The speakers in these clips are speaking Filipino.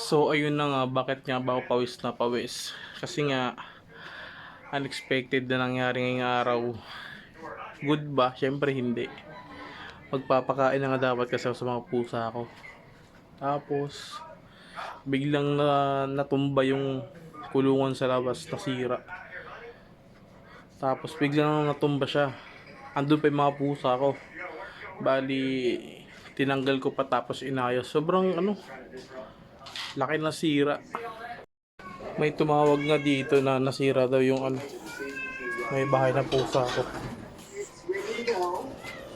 So ayun na nga, bakit nga ba ako pawis na pawis? Kasi nga, unexpected na nangyari ngayong araw. Good ba? Siyempre hindi. Magpapakain na nga dapat kasi sa mga pusa ko. Tapos, biglang na natumba yung kulungan sa labas, nasira. Tapos biglang natumba siya. Andun pa yung mga pusa ko. Bali, tinanggal ko pa tapos inayos. Sobrang ano, laki na sira. May tumawag nga dito na nasira daw yung ano, may bahay na pusa ko.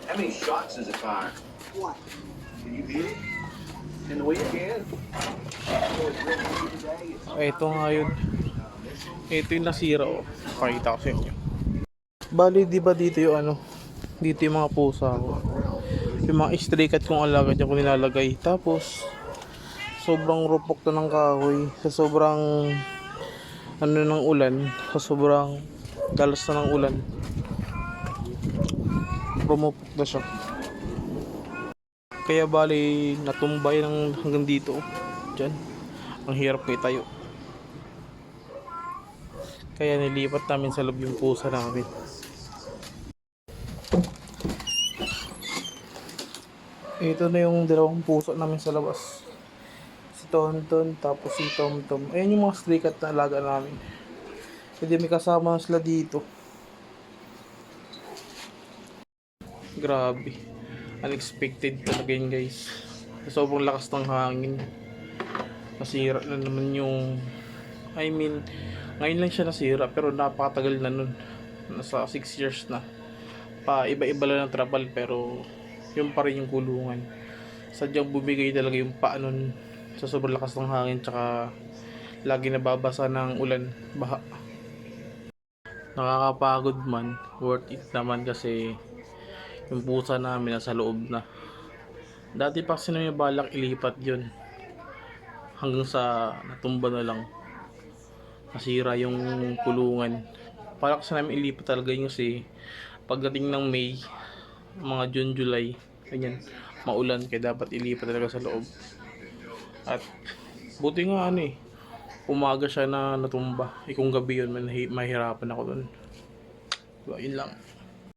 How many shots does it fire? One. Can you beat it? In the weekend? Ito nga yun. Ito yung nasira oh. Pakita ko sa inyo. Bali, di ba dito yung ano? Dito yung mga pusa ko. Yung mga stray cat kong alaga dyan ko nilalagay. Tapos, sobrang rupok na ng kahoy. Sa sobrang ano ng ulan. Sa sobrang dalas na ng ulan. Rumupok na siya. Kaya bali, natumbay ng hanggang dito. Diyan. Ang hirap kay tayo. Kaya nilipat namin sa loob yung pusa namin. Ito na yung dalawang puso namin sa labas. Si Tonton, tapos si Tomtom. Ayan yung mga stray cat na alaga namin. Hindi may kasama sila dito. Grabe. Unexpected talaga yun guys. Sobrang lakas ng hangin. Nasira na naman yung... I mean, ngayon lang siya nasira pero napakatagal na nun. Nasa 6 years na. Pa iba-iba lang ng travel pero yung pa rin yung kulungan. Sadyang bumigay talaga yung paa nun sa sobrang lakas ng hangin tsaka lagi nababasa ng ulan, baha. Nakakapagod man, worth it naman kasi yung pusa namin nasa loob na. Dati pa kasi namin balak ilipat yun. Hanggang sa natumba na lang. Nasira yung kulungan. Balak kasi namin ilipat talaga yun kasi pagdating ng May, mga June, July, ganyan, maulan kaya dapat ilipat talaga sa loob. At buti nga ano eh, umaga siya na natumba. Eh kung gabi yun, mahi- mahirapan ako dun. Diba, yun lang.